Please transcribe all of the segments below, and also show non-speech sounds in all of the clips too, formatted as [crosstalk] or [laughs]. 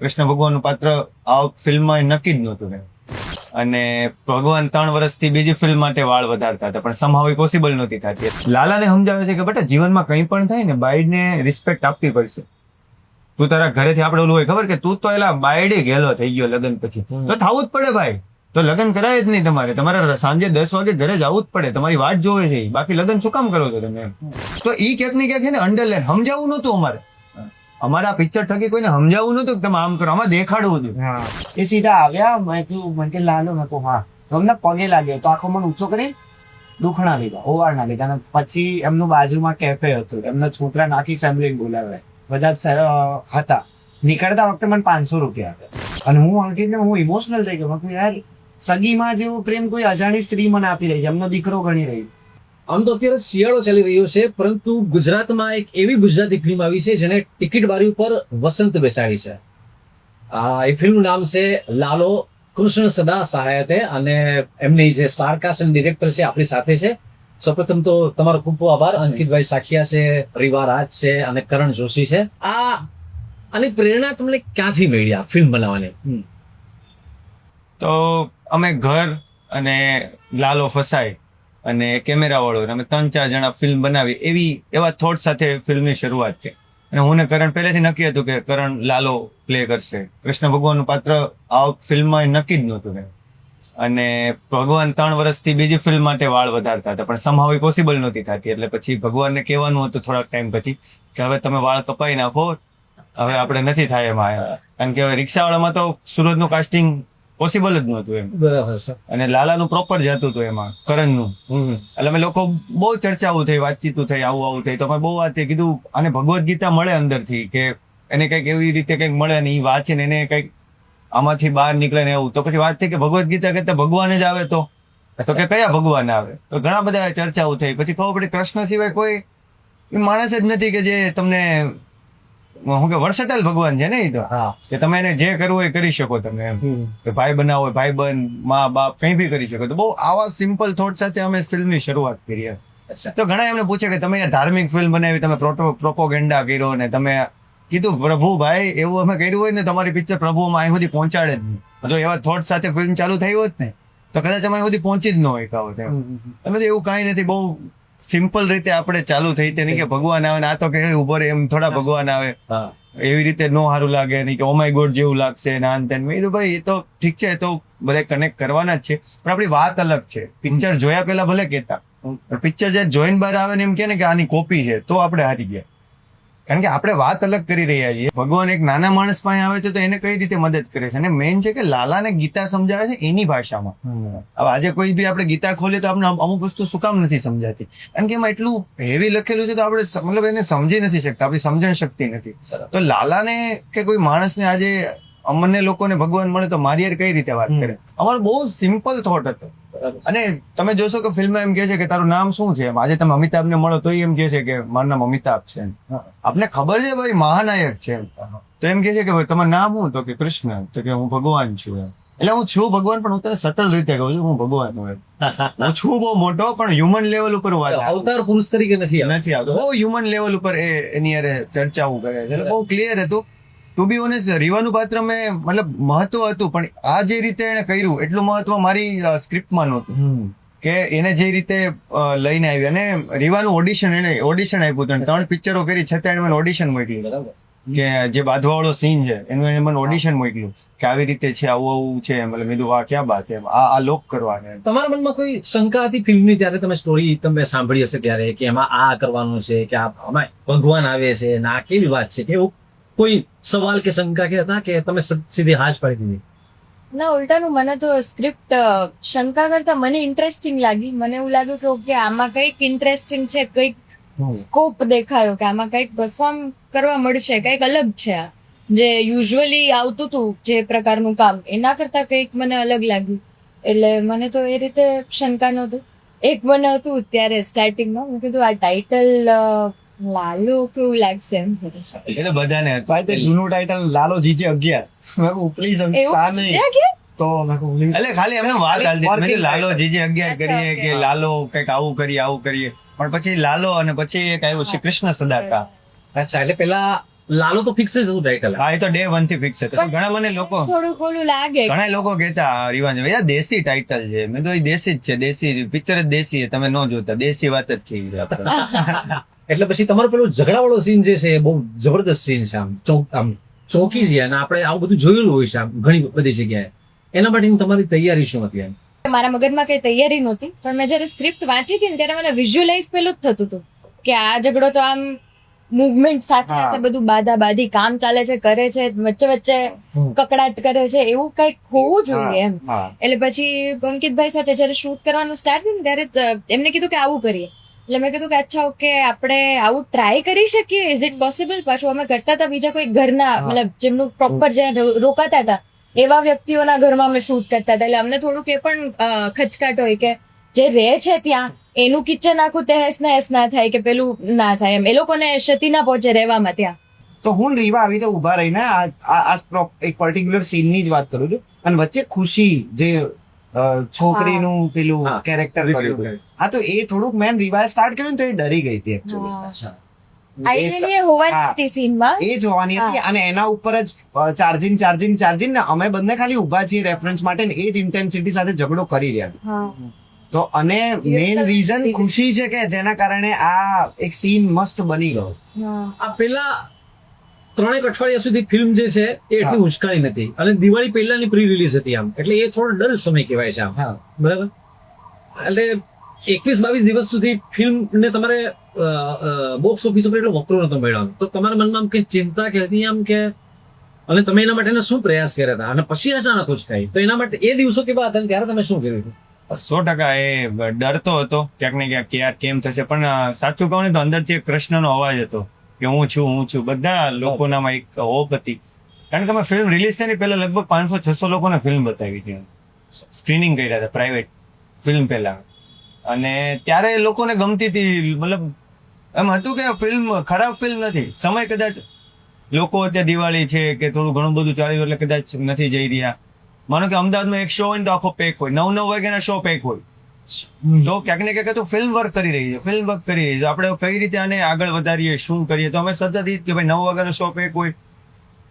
કૃષ્ણ ભગવાનનું પાત્ર આ ફિલ્મમાં નક્કી જ નહોતું ને અને ભગવાન ત્રણ વર્ષથી બીજી ફિલ્મ માટે વાળ વધારતા હતા પણ સમહાવ પોસિબલ નહોતી થતી. લાલાને સમજાવે છે કે બેટા જીવનમાં કંઈ પણ થાય ને બાઈડને રિસ્પેક્ટ આપવી પડશે. તું તારા ઘરેથી આપણે ઓલું હોય ખબર કે તું તો એલા બાયડે ગયેલો થઈ ગયો લગ્ન પછી. તો થવું જ પડે ભાઈ. તો લગ્ન કરાય જ નહીં તમારે. તમારે સાંજે દસ વાગે ઘરે જવું જ પડે. તમારી વાટ જોવે છે બાકી લગ્ન શું કામ કરો છો તમે? તો ઈ ક્યાંક ને ક્યાંક છે ને અંડરલાઈન સમજાવવું નહોતું અમારે. અમારા પિક્ચર થકી કોઈને સમજાવવું નહોતું કે તમે આમ કરો. આમાં દેખાડવું હતું. એ સીધા આવ્યા. મેં કીધું મને કે લાલો. મેં કહું હા. તો અમને પગે લાગ્યો. તો આખો મને ઊંચો કરી દુખણા લીધા ઓવાળના લીધા. અને પછી એમનું બાજુમાં કેફે હતું. એમના છોકરા નાખી ફેમિલી બોલાવે. બધા હતા. નીકળતા વખતે મને પાંચસો રૂપિયા આપ્યા. અને હું અંકિતને હું ઇમોશનલ થઈ ગયો. યાર, સગીમાં જેવો પ્રેમ કોઈ અજાણી સ્ત્રી મને આપી રહી છે. એમનો દીકરો ગણી રહી આમ તો અત્યારે શિયાળો ચાલી રહ્યો છે, પરંતુ ગુજરાતમાં એક એવી ગુજરાતી ફિલ્મ આવી છે જેને ટિકિટ બારી ઉપર વસંત બેસાડી છે. આ એ ફિલ્મનું નામ છે લાલો કૃષ્ણ સદા સહાયતે અને એમની જે સ્ટારકાસ્ટ અને ડિરેક્ટર છે આપણી સાથે છે. સૌપ્રથમ તો તમારો ખૂબ આભાર. અંકિતભાઈ સાખિયા છે, રીવા રાજ છે અને કરણ જોશી છે. આ આની પ્રેરણા તમને ક્યાંથી મળી આ ફિલ્મ બનાવવાની? તો અમે ઘર અને લાલો ફસાય. અને કેમેરા વાળો અમે ત્રણ ચાર જણા ફિલ્મ બનાવી. એવી, એવા થોટ સાથે ફિલ્મની શરૂઆત છે અને હું કરણ પહેલેથી નક્કી હતું કે કરણ લાલો પ્લે કરશે. કૃષ્ણ ભગવાનનું પાત્ર આ ફિલ્મમાં નક્કી જ નહોતું અને ભગવાન ત્રણ વર્ષથી બીજી ફિલ્મ માટે વાળ વધારતા હતા, પણ સમહાવ પોસિબલ નહોતી થતી. એટલે પછી ભગવાનને કહેવાનું હતું થોડાક ટાઈમ પછી કે હવે તમે વાળ કપાઈ નાખો. હવે આપણે નથી થાય એમાં કારણ કે હવે રિક્ષાવાળામાં તો સુરતનું કાસ્ટિંગ પોસિબલ જ નહોતું એમ. બરાબર છે. અને લાલાનું પ્રોપર જતું હતું એમાં કરણનું. હમ. એટલે અમે લોકો બહુ ચર્ચાઓ થઈ વાતચીતો થઈ આવું આવું થઈ. તો અમે બહુ વાત કીધું અને ભગવદ્ ગીતા મળે અંદરથી કે એને કંઈક એવી રીતે કંઈક મળે ને એ વાંચીને એને કંઈક આમાંથી બહાર નીકળે ને એવું. તો પછી વાત થઈ કે ભગવદ્ ગીતા કહેતા ભગવાન જ આવે તો? તો કે કયા ભગવાન આવે? તો ઘણા બધા ચર્ચાઓ થઈ. પછી ખબર પડી કૃષ્ણ સિવાય કોઈ એ માણસ જ નથી કે જે તમને શું કે વર્સટાઇલ ભગવાન છે ને એ તો. કે તમે એને જે કરવું એ કરી શકો તમે એમ. કે ભાઈ બનાવો ભાઈ બન મા બાપ કંઈ બી કરી શકો. તો બહુ આવા સિમ્પલ થોટ સાથે અમે ફિલ્મની શરૂઆત કરી તો ઘણા એમને પૂછે કે તમે ધાર્મિક ફિલ્મ બનાવી તમે પ્રોપોગેન્ડા કર્યો ને તમે કીધું પ્રભુ ભાઈ એવું અમે કર્યું હોય ને તમારી પિક્ચર પ્રભુમાં અહીં સુધી પહોંચાડે જ નહીં. જો એવા થોટ સાથે ફિલ્મ ચાલુ થઈ હોત ને તો કદાચ અમે સુધી પહોંચી જ ન હોય કાવત એમ. તમે તો એવું કાંઈ નથી બહુ સિમ્પલ રીતે આપણે ચાલુ થઈ તેની કે ભગવાન આવે ને આ તો કે ઊભો રહે એમ થોડા ભગવાન આવે. હા. એવી રીતે નો સારું લાગે નહીં કે ઓમાય ગોડ જેવું લાગશે નાન તેન મેં કીધું ભાઈ એ તો ઠીક છે એ તો બધે કનેક્ટ કરવાના જ છે. પણ આપણી વાત અલગ છે. પિક્ચર જોયા પહેલા ભલે કહેતા પિક્ચર જે જોઈન બાર આવે ને એમ કે ને કે આની કોપી છે. તો આપણે હારી ગયા. કારણ કે આપણે વાત અલગ કરી રહ્યા છીએ. ભગવાન એક નાના માણસ પાસે આવે છે તો એને કઈ રીતે મદદ કરે છે? અને મેઇન છે કે લાલાને ગીતા સમજાવે છે એની ભાષામાં. હવે આજે કોઈ બી આપણે ગીતા ખોલીએ તો આપણે અમુક વસ્તુ શું કામ નથી સમજાતી. કારણ કે એમાં એટલું હેવી લખેલું છે તો આપણે મતલબ એને સમજી નથી શકતા આપણી સમજણ શક્તિ નથી. તો લાલાને કે કોઈ માણસને આજે અમને લોકોને ભગવાન મળે તો મારી યાર કઈ રીતે વાત કરે? અમારો બહુ સિમ્પલ થોટ હતો. અને તમે જોશો કે ફિલ્મમાં એમ કે છે કે તારું નામ શું છે? આજે તમે અમિતાભને મળો તો એમ કે છે કે મારું નામ અમિતાભ છે. આપને ખબર છે ભાઈ મહાનાયક છે તો એમ કે છે કે ભાઈ તમારું નામ શું? તો કે કૃષ્ણ. તો કે હું ભગવાન છું એમ. એટલે હું છું ભગવાન પણ હું તને સટલ રીતે કહું છું હું ભગવાન હું હું છું બહુ મોટો પણ હ્યુમન લેવલ ઉપર વાત. અવતાર પુરુષ તરીકે નથી નથી આવતો. બહુ હ્યુમન લેવલ ઉપર એ એની હારે ચર્ચાઓ કરે છે. બહુ ક્લિયર હતું. ટુ બી ઓનેસ્ટ રીવાનું પાત્ર મેં મતલબ મહત્વ હતું પણ આ જે રીતે એને કર્યું એટલું મહત્વ મારી સ્ક્રિપ્ટમાં નહોતું. કે એને જે રીતે લઈને આવી. અને રીવાનું ઓડિશન એને ઓડિશન આપ્યું અને ત્રણ પિક્ચરો કરી છતાં એને મને ઓડિશન મોકલ્યું બરાબર. કે જે બાંધવાળો સીન છે એનું એને મને ઓડિશન મોકલ્યું. કે આવી રીતે છે આવું આવું છે મતલબ મેં આ ક્યાં બાત છે આ આ લોક કરવા તમારા મનમાં કોઈ શંકા હતી ફિલ્મની જ્યારે તમે સ્ટોરી તમે સાંભળી હશે ત્યારે કે એમાં આ કરવાનું છે કે આ આમાં ભગવાન આવે છે ને આ કેવી વાત છે કે એવું? કોઈ સવાલ કે શંકા કે હતા કે તમે સીધી હાજ પાડી દીધી? ના ઉલટાનું મને તો સ્ક્રિપ્ટ શંકા કરતા મને ઇન્ટરેસ્ટિંગ લાગી. મને એવું લાગ્યું કે ઓકે આમાં કંઈક ઇન્ટરેસ્ટિંગ છે કંઈક સ્કોપ દેખાયો કે આમાં કંઈક પરફોર્મ કરવા મળશે કંઈક અલગ છે આ. જે યુઝ્યુઅલી આવતું હતું જે પ્રકારનું કામ એના કરતા કંઈક મને અલગ લાગ્યું. એટલે મને તો એ રીતે શંકા નહોતું. એક મને હતું ત્યારે સ્ટાર્ટિંગમાં મેં. કીધું આ ટાઇટલ લાલો કેવું લાગશે એમ એ તો બધાને ભાઈ તે જૂનું ટાઇટલ લાલો જીજે અગિયાર. મેં કહું પ્લીઝ આ તા નહીં. તો મેં કહું. એટલે ખાલી એમને વાત આલી મેં લાલો જીજે અગિયાર અચ્છા, કરીએ કે લાલો કંઈક આવું કરીએ આવું કરીએ. પણ પછી લાલો અને પછી એક આવ્યું શ્રી કૃષ્ણ સદાકા. અચ્છા એટલે પેલા લાલો તો ફિક્સ જ હતું ટાઇટલ હા એ તો ડે વનથી ફિક્સ હતું. ઘણા મને લોકો થોડું થોડું લાગે. ઘણા લોકો કહેતા રિવાજ યાર દેશી ટાઇટલ છે. મેં તો એ દેશી જ છે દેશી પિક્ચર જ દેશી છે તમે ન જોતા. દેશી વાત જ કહી આપણે. [laughs] એટલે પછી તમારો પેલો ઝઘડાવાળો સીન જે છે એ બહુ જબરદસ્ત સીન છે આમ ચોક આમ ચોકી છે અને આપણે આવું બધું જોયેલું હોય છે આમ ઘણી બધી જગ્યાએ. એના માટેની તમારી તૈયારી શું હતી એમ? મારા મગજમાં કઈ તૈયારી નહોતી પણ મેં જયારે સ્ક્રિપ્ટ વાંચી હતી ને ત્યારે મને વિઝ્યુઅલાઇઝ પેલું જ થતું હતું કે આ ઝઘડો તો આમ મુવમેન્ટ સાથે હશે બધું બાધા બાધી કામ ચાલે છે કરે છે વચ્ચે વચ્ચે કકડાટ કરે છે એવું કંઈક હોવું જોઈએ એમ. એટલે પછી અંકિતભાઈ સાથે જયારે શૂટ કરવાનું સ્ટાર્ટ થયું ને ત્યારે એમને કીધું કે આવું કરીએ. એટલે મેં કીધું કે અચ્છા ઓકે આપણે આવું ટ્રાય કરી શકીએ? ઇઝ ઇટ પોસિબલ પાછું અમે કરતા હતા બીજા કોઈ ઘરના મતલબ જેમનું પ્રોપર જે રોકાતા હતા એવા વ્યક્તિઓના ઘરમાં અમે શૂટ કરતા હતા. એટલે અમને થોડુંક એ પણ ખચકાટ હોય કે જે રહે છે ત્યાં એનું કિચન આખું તહેસ નહેસ ના થાય કે પેલું ના થાય એમ. એ લોકોને ક્ષતિ ના પહોંચે રહેવામાં ત્યાં. તો હું રીવા આવી રીતે ઊભા રહીને આ એક પર્ટિક્યુલર સીનની જ વાત કરું છું. અને વચ્ચે ખુશી જે છોકરીનું પેલું કેરેક્ટર કર્યું. હા તો એ થોડુંક મેન રિવાઇઝ સ્ટાર્ટ કર્યું તો એ ડરી ગઈ હતી એકચ્યુઅલી એ જોવાની હતી અને એના ઉપર જ ચાર્જિંગ ચાર્જિંગ ચાર્જિંગ ને અમે બંને ખાલી ઊભા છીએ રેફરન્સ માટે એ જ ઇન્ટેન્સિટી સાથે ઝઘડો કરી રહ્યા તો અને મેઇન રીઝન ખુશી છે કે જેના કારણે આ એક સીન મસ્ત બની ગયો. આ પેલા ત્રણેક અઠવાડિયા સુધી ફિલ્મ જે છે એ એટલી ઉંચકાણી નથી. અને દિવાળી પહેલાની પ્રી રિલીઝ હતી આમ. એટલે એ થોડો ડલ સમય કહેવાય છે આમ. હા. બરાબર? એટલે એકવીસ બાવીસ દિવસ સુધી ફિલ્મ ને તમારે બોક્સ ઓફિસ ઉપર એટલો વકરો નતો મળ્યો તો તમારા મનમાં આમ કઈ ચિંતા કે હતી આમ કે અને તમે એના માટેનો શું પ્રયાસ કર્યા હતા? અને પછી અચાનક ઉચકાઈ તો એના માટે એ દિવસો કેવા હતા ત્યારે તમે શું કર્યું સો ટકા એ ડરતો હતો ક્યાંક ને ક્યાંક કે યાર કેમ થશે? પણ સાચું કહું ને તો અંદરથી એક કૃષ્ણનો અવાજ હતો. કે હું છું હું છું. બધા લોકોનામાં એક હોપ હતી. કારણ કે અમે ફિલ્મ રિલીઝ થઈને પહેલા લગભગ પાંચસો છસો લોકોને ફિલ્મ બતાવી હતી. સ્ક્રીનિંગ કર્યા હતા પ્રાઇવેટ ફિલ્મ પહેલા. અને ત્યારે લોકોને ગમતી હતી મતલબ એમ હતું કે ફિલ્મ ખરાબ ફિલ્મ નથી. સમય કદાચ લોકો અત્યારે દિવાળી છે કે થોડું ઘણું બધું ચાલ્યું એટલે કદાચ નથી જઈ રહ્યા. માનો કે અમદાવાદમાં એક શો હોય ને તો આખો પેક હોય. નવ નવ વાગ્યાના શો પેક હોય. તો ક્યાંક ને ક્યાંક તો ફિલ્મ વર્ક કરી રહી છે ફિલ્મ વર્ક કરી રહી છે. આપણે કઈ રીતે આને આગળ વધારીએ શું કરીએ? તો અમે સતત કે ભાઈ નવ વાગ્યાનો શો પે કોઈ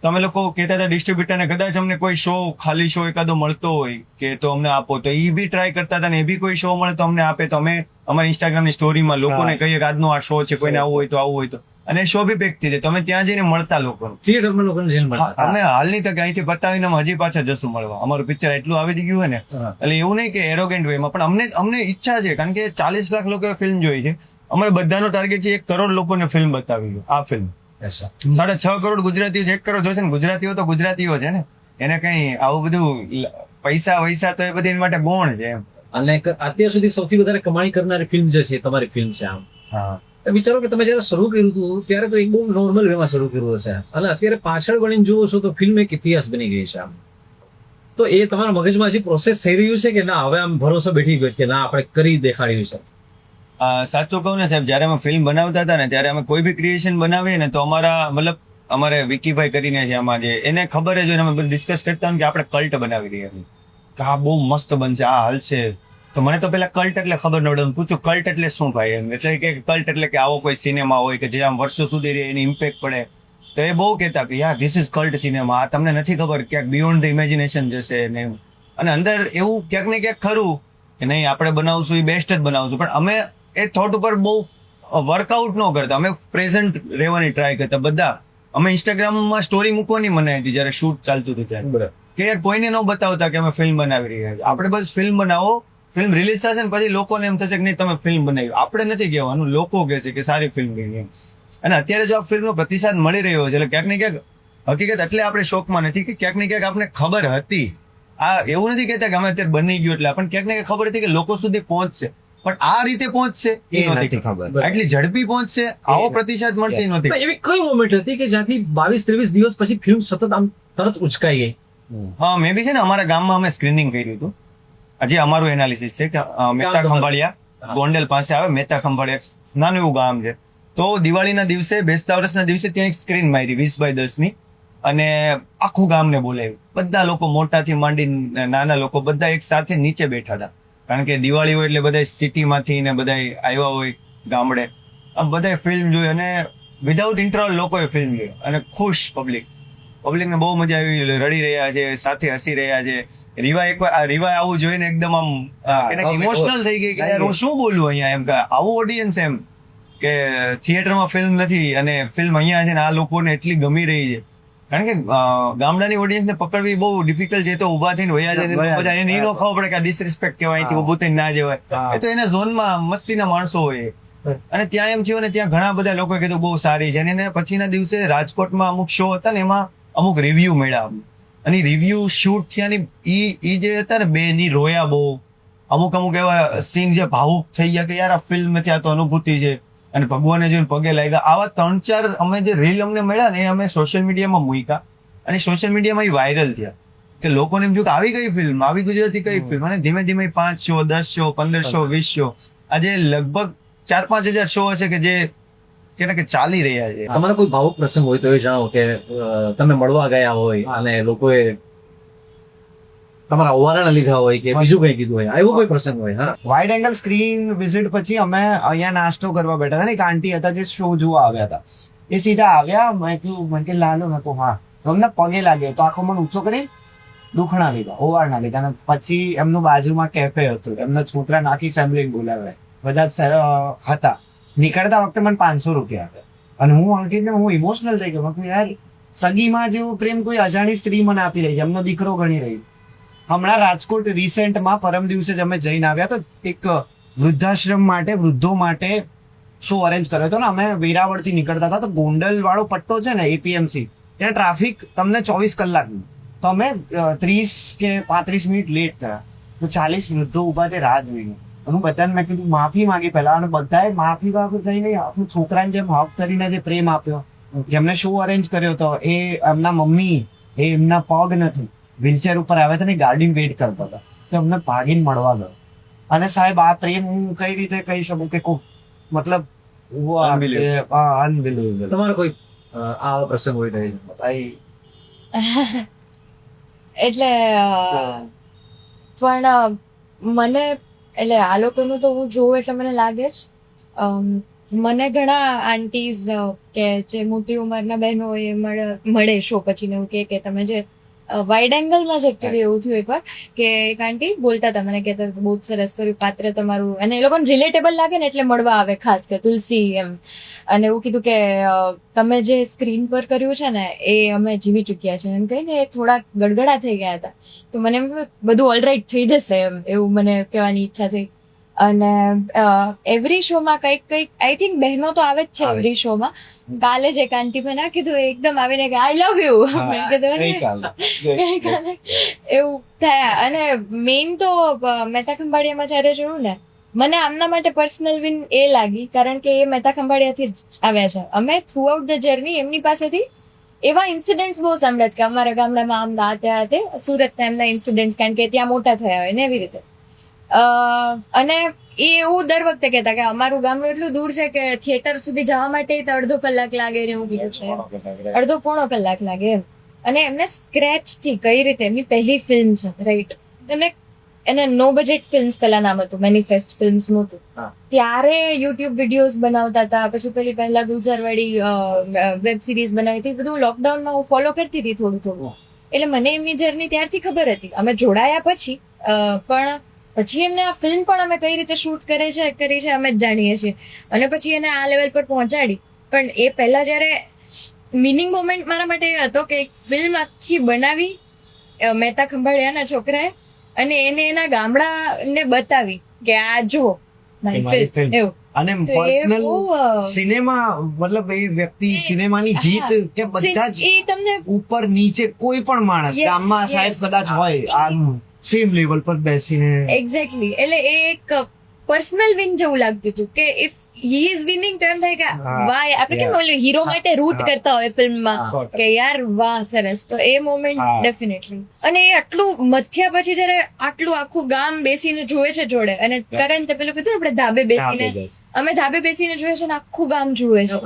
તમે લોકો કહેતા હતા ડિસ્ટ્રીબ્યુટરને કદાચ અમને કોઈ શો ખાલી શો એકાદો મળતો હોય કે તો અમને આપો. તો એ બી ટ્રાય કરતા હતા ને એ બી કોઈ શો મળે તો અમને આપે. તો અમે અમારી ઇન્સ્ટાગ્રામની સ્ટોરીમાં લોકોને કહીએ કે આજનો આ શો છે કોઈને આવું હોય તો આવું હોય તો. અને શોભી પેક થઈ જાય તો અમે ત્યાં જઈને મળતા લોકો થિયેટરમાં લોકોને જઈને મળતા અમે હાલની તક અહીંથી બતાવીને હજી પાછા જશું મળવા. અમારું પિક્ચર એટલું આવી ગયું હોય ને. એટલે એવું નહીં કે એરોગેન્ટ વેમાં પણ અમને અમને ઈચ્છા છે કારણ કે ચાલીસ લાખ લોકોએ ફિલ્મ જોઈ છે. અમારે બધાનો ટાર્ગેટ છે એક કરોડ લોકોને ફિલ્મ બતાવી છે આ ફિલ્મ સાડા છ કરોડ ગુજરાતીઓ છે. એક કરોડ જોશે ને ગુજરાતીઓ તો ગુજરાતીઓ છે ને. એને કઈ આવું બધું પૈસા વૈસા તો એ બધી એની માટે ગોણ છે એમ. અને અત્યાર સુધી સૌથી વધારે કમાણી કરનારી ફિલ્મ જે છે તમારી ફિલ્મ છે આમ. તો વિચારો કે તમે જયારે શરૂ કર્યું હતું, ત્યારે તો એક બહુ નોર્મલ વેમાં શરૂ કર્યું હશે. અને અત્યારે પાછળ વળીને જુઓ છો તો ફિલ્મ એક ઇતિહાસ બની ગઈ છે આમ. તો એ તમારા મગજમાં હજી પ્રોસેસ થઈ રહ્યું છે કે ના, હવે આમ ભરોસો બેઠી ગયો કે ના, આપણે કરી દેખાડ્યું છે? સાચું કહું ને સાહેબ, જ્યારે અમે ફિલ્મ બનાવતા હતા ને, ત્યારે અમે કોઈ બી ક્રિએશન બનાવીએ ને, તો અમારા, મતલબ અમારે વિકીભાઈ કરીને છે આમાં જે, એને ખબર જ હોય અમે ડિસ્કસ કરતા કે આપણે કલ્ટ બનાવી રહ્યા છીએ. કે આ બહુ મસ્ત બનશે, આ હાલશે. તો મને તો પેલા કલ્ટ એટલે ખબર ન પડે હું પૂછું કલ્ટ એટલે શું ભાઈ એમ? એટલે કે કલ્ટ એટલે કે આવો કોઈ સિનેમા હોય કે જે આમ વર્ષો સુધી રહે એની ઇમ્પેક્ટ પડે. તો એ બહુ કહેતા કે યાર ધીસ ઇઝ કલ્ટ સિનેમા આ તમને નથી ખબર ક્યાંક બિયોન્ડ ધ ઇમેજિનેશન જશે ને એવું. અને અંદર એવું ક્યાંક ને ક્યાંક ખરું કે નહીં આપણે બનાવશું એ બેસ્ટ જ બનાવશું. પણ અમે એ થોટ ઉપર બહુ વર્કઆઉટ ન કરતા. અમે પ્રેઝન્ટ રહેવાની ટ્રાય કરતા બધા. અમે ઇન્સ્ટાગ્રામમાં સ્ટોરી મૂકવાની મનાઈ હતી જ્યારે શૂટ ચાલતું હતું ત્યારે. કે યાર કોઈને ન બતાવતા કે અમે ફિલ્મ બનાવી રહ્યા છીએ. આપણે બસ ફિલ્મ બનાવો ફિલ્મ રિલીઝ થશે ને પછી લોકોને એમ થશે કે નહીં તમે ફિલ્મ બનાવી. આપણે નથી કહેવાનું લોકો કહેશે કે સારી ફિલ્મ બની અને અત્યારે જો આ ફિલ્મનો પ્રતિસાદ મળી રહ્યો છે એટલે ક્યાંક ને ક્યાંક હકીકત એટલે આપણે શોકમાં નથી કે ક્યાંક ને ક્યાંક આપણે ખબર હતી. આ એવું નથી કહેતા કે અમે અત્યારે બની ગયું એટલે પણ ક્યાંક ને ક્યાંક ખબર હતી કે લોકો સુધી પહોંચશે. પણ આ રીતે પહોંચશે એ નથી ખબર. આટલી ઝડપી પહોંચશે આવો પ્રતિસાદ મળશે એ નથી એવી કઈ મોમેન્ટ હતી કે જ્યાંથી બાવીસ ત્રેવીસ દિવસ પછી ફિલ્મ સતત આમ તરત ઉચકાઈ ગઈ? હા મે બી છે ને અમારા ગામમાં અમે સ્ક્રીનિંગ કર્યું હતું. હજી અમારું એનાલિસિસ છે કે મહેતા ખંભાળિયા ગોંડલ પાસે આવે મહેતા ખંભાળિયા. નાનું એવું ગામ છે. તો દિવાળીના દિવસે બેસતા વર્ષના દિવસે ત્યાં એક સ્ક્રીન મારી વીસ બાય દસની અને આખું ગામને બોલાવ્યું. બધા લોકો મોટાથી માંડી નાના લોકો બધા એક સાથે નીચે બેઠા હતા. કારણ કે દિવાળી હોય એટલે બધા સિટીમાંથી ને બધા આવ્યા હોય ગામડે. આમ બધા ફિલ્મ જોઈ અને વિધાઉટ ઇન્ટરવલ લોકોએ ફિલ્મ જોઈ. અને ખુશ પબ્લિક પબ્લિકને બહુ મજા આવી રડી રહ્યા છે સાથે હસી રહ્યા છે. રીવા એક રીવા આવું જોઈને એકદમ આમ ઇમોશનલ થઈ ગઈ કે યાર હું શું બોલું અહીંયા એમ કે આવું ઓડિયન્સ એમ કે થિયેટરમાં ફિલ્મ નથી અને ફિલ્મ અહીંયા છે ને આ લોકોને એટલી ગમી રહી છે. કારણ કે ગામડાની ગામડાની ઓડિયન્સને પકડવી બહુ ડિફિકલ્ટ છે તો ઊભા થઈને વયા જાય ને બધા એને નહીં ન ખબર પડે કે ડિસરિસ્પેક્ટ કહેવાય અહીંથી ઉભું થઈને ના જવાય. એ તો એના ઝોનમાં મસ્તીના માણસો હોય અને ત્યાં એમ થયું ને ત્યાં ઘણા બધા લોકોએ કીધું બહુ સારી છે. અને પછીના દિવસે રાજકોટમાં અમુક શો હતા ને એમાં અમુક રિવ્યુ મળ્યા અને રિવ્યુ શૂટ થયા ને એ એ જે હતા ને બે ની રોયા બહુ. અમુક અમુક એવા સીન જે ભાવુક થઈ ગયા કે યાર આ ફિલ્મ આ તો અનુભૂતિ છે. અને ભગવાને જોઈને પગે લાગ્યા. આવા ત્રણ ચાર અમે જે રીલ અમને મળ્યા ને એ અમે સોશિયલ મીડિયામાં મૂક્યા. અને સોશિયલ મીડિયામાં એ વાયરલ થયા. કે લોકોને એમ થયું કે આવી કઈ ફિલ્મ આવી ગુજરાતી કઈ ફિલ્મ અને ધીમે ધીમે પાંચ શો દસ શો પંદર શો વીસ શો આજે લગભગ ચાર પાંચ હજાર શો હશે કે જે કેને કે ચાલી રહ્યા છે. તમારો કોઈ ભાવુક પ્રસંગ હોય તો એ જણાવો કે તમે મળવા ગયા હોય અને લોકોએ તમારા ઓવારાના લીધા હોય કે બીજું કઈ કીધું હોય એવો કોઈ પ્રસંગ હોય હા. વાઇડ એંગલ સ્ક્રીન વિઝિટ પછી અમે અહીંયા નાસ્તો કરવા બેઠા હતા ને એક આંટી હતા જે શો જોવા આવ્યા હતા. એ સીધા આવ્યા મેં કીધું મને કે લાલો. મેં કહું હા. તો અમને પગે લાગ્યો તો આખો મને ઊંચો કરી દુખણા લીધા ઓવાળના લીધા અને પછી એમનું બાજુમાં કેફે હતું એમના છોકરા નાખી ફેમિલી બોલાવે બધા હતા. નીકળતા વખતે મને પાંચસો રૂપિયા આપ્યા. અને હું અંકિતને હું ઇમોશનલ થઈ ગયો. કે યાર, સગીમાં જેવો પ્રેમ કોઈ અજાણી સ્ત્રી મને આપી રહી છે. એમનો દીકરો ગણી રહી હમણાં રાજકોટ રિસેન્ટમાં પરમ દિવસે જ અમે જઈને આવ્યા તો એક વૃદ્ધાશ્રમ માટે, વૃદ્ધો માટે શો અરેન્જ કર્યો હતો ને. અમે વેરાવળથી નીકળતા હતા. તો ગોંડલ વાળો પટ્ટો છે ને એપીએમસી ત્યાં ટ્રાફિક તમને ચોવીસ કલાકનું. તો અમે ત્રીસ કે પાંત્રીસ મિનિટ લેટ થયા. તો ચાલીસ વૃદ્ધો ઊભા તે રાહ જોઈને. હું બધાને મેં કીધું માફી માંગી પહેલા. અને બધાએ માફી માગું કઈ નહીં આપણું છોકરાને જેમ હક કરીને જે પ્રેમ આપ્યો જેમને શો અરેન્જ કર્યો હતો એ એમના મમ્મી એ એમના પગ નથી વ્હીલચેર ઉપર આવ્યા હતા ને ગાડી વેઇટ કરતા હતા. તો અમને ભાગીને મળવા ગયો. અને સાહેબ આ પ્રેમ હું કઈ રીતે કહી શકું કે કોઈ મતલબ. અનબિલીવેબલ તમારો કોઈ અ, પ્રસંગ હોય એ [laughs] એટલે પણ મને એટલે આ લોકોનું તો હું જોઉં એટલે મને લાગે જ. મને ઘણા આંટીઝ કે જે મોટી ઉંમરના બહેનો હોય એ મળે શો પછી ને એવું કે તમે જે વાઇડ એંગલમાં જ એકચ્યુઅલી એવું થયું એકવાર કે એક આંટી બોલતા હતા મને કહેતા બહુ જ સરસ કર્યું પાત્ર તમારું. અને એ લોકોને રિલેટેબલ લાગે ને એટલે મળવા આવે ખાસ કે તુલસી એમ. અને એવું કીધું કે તમે જે સ્ક્રીન પર કર્યું છે ને એ અમે જીવી ચૂક્યા છે એમ કહીને એ થોડાક ગડગડા થઈ ગયા હતા. તો મને એમ બધું ઓલરાઈટ થઈ જશે એમ. એવું મને કહેવાની ઈચ્છા થઈ. અને એવરી શોમાં કંઈક કંઈક આઈ થિંક બહેનો તો આવે જ છે એવરી શોમાં કાલે જ એક આંટી મેં ના કીધું એકદમ આવીને કે આઈ લવ યુ મેં કીધું એવું થયા. અને મેઇન તો મહેતા ખંભાળિયામાં જ્યારે જોયું ને મને આમના માટે પર્સનલ વિન એ લાગી કારણ કે એ મહેતા ખંભાળિયાથી જ આવ્યા છે. અમે થ્રુ આઉટ ધ જર્ની એમની પાસેથી એવા ઇન્સિડન્ટ્સ બહુ સાંભળ્યા છે કે અમારા ગામડામાં આમ દાતે ત્યાં સુરતના એમના ઇન્સિડન્ટ્સ કારણ કે ત્યાં મોટા થયા હોય ને એવી રીતે. અને એ એવું દર વખતે કહેતા કે અમારું ગામ એટલું દૂર છે કે થિયેટર સુધી જવા માટે તો અડધો કલાક લાગે ને એવું બીજું છે. અડધો પોણો કલાક લાગે એમ. અને એમને સ્ક્રેચથી કઈ રીતે? એમની પહેલી ફિલ્મ છે રાઈટ એમને એને નો બજેટ ફિલ્મ્સ પેલા નામ હતું મેનિફેસ્ટ ફિલ્મ્સ હા. ત્યારે યુટ્યુબ વિડીયોઝ બનાવતા હતા પછી પેલી પહેલા ગુલઝરવાળી વેબ સિરીઝ બનાવી હતી બધું લોકડાઉનમાં હું ફોલો કરતી હતી થોડું થોડું. એટલે મને એમની જર્ની ત્યારથી ખબર હતી. અમે જોડાયા પછી પણ પછી એમને આ ફિલ્મ પણ અમે કઈ રીતે શૂટ કરે છે કરી છે અમે જ જાણીએ છીએ. અને પછી એને આ લેવલ પર પહોંચાડી. પણ એ પહેલા જ્યારે મિનિંગ મોમેન્ટ મારા માટે એ હતો કે એક ફિલ્મ આખી બનાવી મહેતા ખંભાળિયાના છોકરાએ અને એને એના ગામડાને બતાવી કે આ જો. એવું. અને પર્સનલ સિનેમા મતલબ એ વ્યક્તિ સિનેમાની જીત કે બધા જ તમને ઉપર નીચે કોઈ પણ માણસ ગામમાં સાહેબ કદાચ હોય આમ સેમ લેવલ પર બેસીને. એક્ઝેક્ટલી એટલે એ એક પર્સનલ વિન જેવું લાગતું હતું કે ઇફ હી ઇઝ વિનિંગ તો એમ થાય કે વાય આપણે કેમ. ઓલું હીરો માટે રૂટ કરતા હોય ફિલ્મમાં કે યાર વાહ સરસ. તો એ મોમેન્ટ ડેફિનેટલી અને એ આટલું મથ્યા પછી જ્યારે આટલું આખું ગામ બેસીને જોવે છે જોડે અને કરણ તે પેલું કીધું આપણે ધાબે બેસીને. અમે ધાબે બેસીને જોઈએ છે ને આખું ગામ જુએ છે.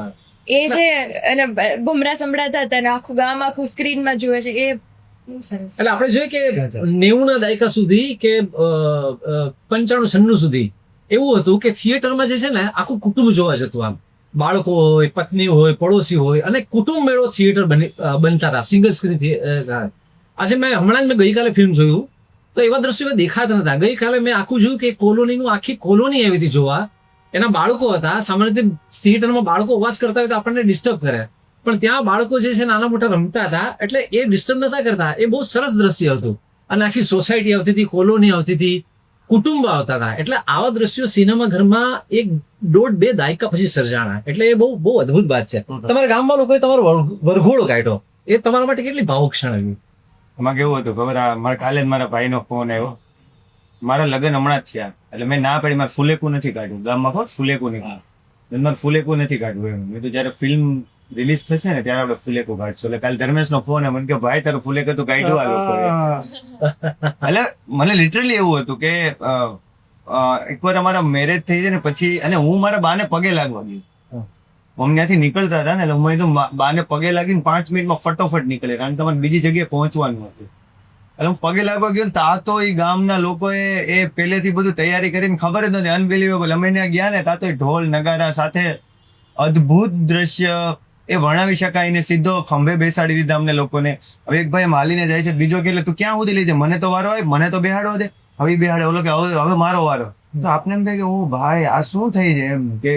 એ જે અને બુમરા સંભળાતા હતા અને આખું ગામ આખું સ્ક્રીનમાં જુએ છે એ એટલે આપણે જોઈએ કે નેવું ના દાયકા સુધી કે પંચાણું છન્નું સુધી એવું હતું કે થિયેટરમાં જે છે ને આખું કુટુંબ જોવા જતું આમ. બાળકો હોય પત્ની હોય પડોશી હોય અને કુટુંબ મેળો થિયેટર બની બનતા હતા સિંગલ સ્ક્રીન આજે મેં હમણાં જ મેં ગઈકાલે ફિલ્મ જોયું તો એવા દ્રશ્યો મેં દેખાતા નતા. ગઈકાલે મેં આખું જોયું કે કોલોનીનું આખી કોલોની આવી હતી જોવા. એના બાળકો હતા સામાન્ય રીતે થિયેટરમાં બાળકો અવાજ કરતા હોય તો આપણને ડિસ્ટર્બ કરે. પણ ત્યાં બાળકો જે છે નાના મોટા રમતા હતા એટલે એ ડિસ્ટર્બ નતા કરતા. એ બહુ સરસ દ્રશ્ય હતું. અને આખી સોસાયટી આવતી હતી કોલોની આવતી હતી કુટુંબ આવતા હતા. એટલે આવા દ્રશ્યો સિનેમા ઘરમાં એક દોઢ બે દાયકા પછી સર્જાણા. એટલે એ બહુ બહુ અદભુત વાત છે. તમારા ગામમાં લોકોએ તમારો વરઘોડો કાઢ્યો. એ તમારા માટે કેટલી ભાવુક ક્ષણ હતી? એમાં કેવું હતું ખબર? મારા કાલે મારા મારા ભાઈનો ફોન આવ્યો. મારા લગ્ન હમણાં જ થયા. એટલે મેં ના પાડી મારે ફુલેકું નથી કાઢ્યું. ગામમાં ખબર? ફુલેકું નહીં મારે ફુલેકું નથી કાઢવું એમ. મેં તો જયારે ફિલ્મ રિલીઝ થશે ને ત્યારે આપણે ફુલેકો કાઢશું એટલે કાલે ધર્મેશ નો ફોન મને કે ભાઈ તારું ફુલેકો તો કાઢ્યું આ એટલે મને લિટરલી એવું હતું કે એકવાર અમારા મેરેજ થઈ જાય ને પછી અને હું મારા બાને પગે લાગવા ગયો. મમ્મી ત્યાંથી નીકળતા હતા ને એટલે હું કીધું બાને પગે લાગીને પાંચ મિનિટમાં ફટોફટ નીકળે કારણ કે તમારે બીજી જગ્યાએ પહોંચવાનું હતું. એટલે હું પગે લાગવા ગયો ને તો તો એ ગામના લોકોએ એ પહેલેથી બધું તૈયારી કરીને ખબર જ નથી અનબિલીવેબલ અમે ત્યાં ગયા ને તા તો ઢોલ નગારા સાથે અદ્ભુત દ્રશ્ય એ વર્ણવી શકાય ને સીધો ખંભે બેસાડી દીધા અમને લોકોને. હવે એક ભાઈ માલીને જાય છે બીજો કે એટલે તું ક્યાં સુધી લઈ જાય મને તો વારો હોય મને તો બેહાડવા દે. હવે બેહાડે ઓલો કે હવે મારો વારો. તો આપને એમ થાય કે ઓ ભાઈ આ શું થઈ જાય એમ કે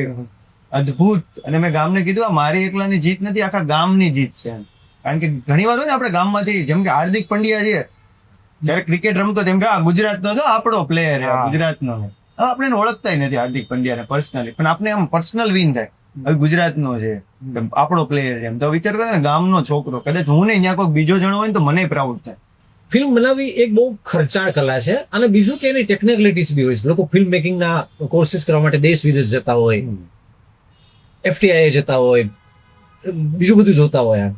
અદ્ભુત. અને મેં ગામને કીધું આ મારી એકલાની જીત નથી આખા ગામની જીત છે. કારણ કે ઘણી વાર હોય ને આપણે ગામમાંથી જેમ કે હાર્દિક પંડ્યા છે જયારે ક્રિકેટ રમતો તેમ કે આ ગુજરાતનો તો આપણો પ્લેયર. ગુજરાતનો હવે આપણે ઓળખતા નથી હાર્દિક પંડ્યાને પર્સનલી પણ આપણે આમ પર્સનલ વિન થાય. હવે ગુજરાતનો છે. આપણો પ્લેયર છે. એમ તો વિચાર કરે ને ગામનો છોકરો. કદાચ હું નહીં ત્યાં કોઈ બીજો જણો હોય ને તો મને પ્રાઉડ થાય. ફિલ્મ બનાવવી એક બહુ ખર્ચાળ કલા છે. અને બીજું કે એની ટેકનિકલિટીઝ બી હોય છે. લોકો ફિલ્મ મેકિંગના કોર્સિસ કરવા માટે દેશ વિદેશ જતા હોય. એફટીઆઈ જતા હોય. બીજું બધું જોતા હોય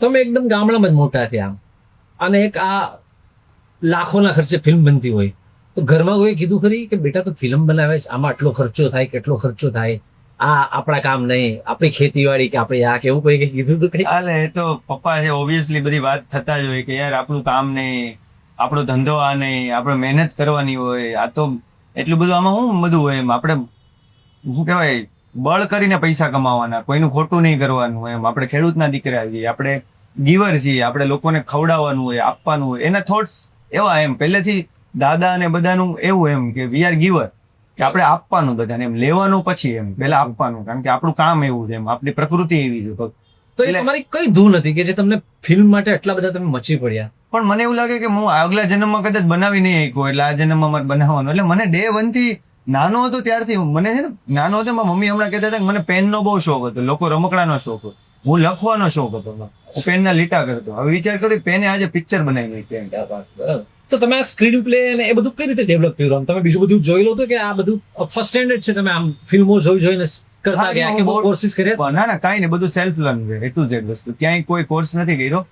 તમે એકદમ ગામડામાં જ મોટા ત્યાં અને એક આ લાખોના ખર્ચે ફિલ્મ બનતી હોય. તો ઘરમાં કોઈ કીધું ખરી કે બેટા તો ફિલ્મ બનાવે છે? આમાં આટલો ખર્ચો થાય કેટલો ખર્ચો થાય? આ આપણા કામ નહીં, આપણી ખેતીવાડી કે આપણે આ કેવું કઈ કીધું હતું કઈ? હાલે એ તો પપ્પા છે ઓબ્વિયસલી બધી વાત થતા જ હોય કે યાર, આપણું કામ નહીં, આપણો ધંધો આ નહીં, આપણે મહેનત કરવાની હોય, આ તો એટલું બધું આમાં શું બધું હોય એમ? આપણે, શું કહેવાય, બળ કરીને પૈસા કમાવાના, કોઈનું ખોટું નહીં કરવાનું એમ. આપણે ખેડૂતના દીકરા છીએ, આપણે ગીવર છીએ, આપણે લોકોને ખવડાવવાનું હોય, આપવાનું હોય, એના થોટ્સ એવા એમ. પહેલેથી દાદા અને બધાનું એવું એમ કે વી આર ગીવર કે આપણે આપવાનું બધાને એમ લેવાનું પછી એમ પેલા આપવાનું કારણ કે આપણું કામ એવું છે એમ આપણી પ્રકૃતિ એવી છે. તો એ તમારી કઈ ધૂન હતી કે જે તમને ફિલ્મ માટે આટલા બધા તમે મચી પડ્યા? પણ મને એવું લાગે કે હું આગલા જન્મમાં કદાચ બનાવી નહીં શક્યો એટલે આ જન્મમાં મારે બનાવવાનું. એટલે મને ડે વનથી નાનો હતો ત્યારથી મને છે ને નાનો હતો મારા મમ્મી હમણાં કહેતા હતા કે મને પેનનો બહુ શોખ હતો લોકો રમકડાનો શોખ હતો. હું લખવાનો શોખ હતો હું પેનના લીટા કરતો. હવે વિચાર કર્યો પેને આજે પિક્ચર બનાવી. બરાબર. તો તમે આ સ્ક્રીન પ્લે અને એ બધું કઈ રીતે ડેવલપ કર્યું? આમ તમે બીજું બધું જોઈ લો તો કે આ બધું ફર્સ્ટ સ્ટેન્ડર્ડ છે તમે આમ ફિલ્મો જોઈ જોઈને કરતા ગયા કે બહુ કોર્સિસ કર્યા? ના ના કાંઈ નહીં બધું સેલ્ફ લર્ન છે એટલું ઝેડ વસ્તુ. ક્યાંય કોઈ કોર્સ નથી કર્યો.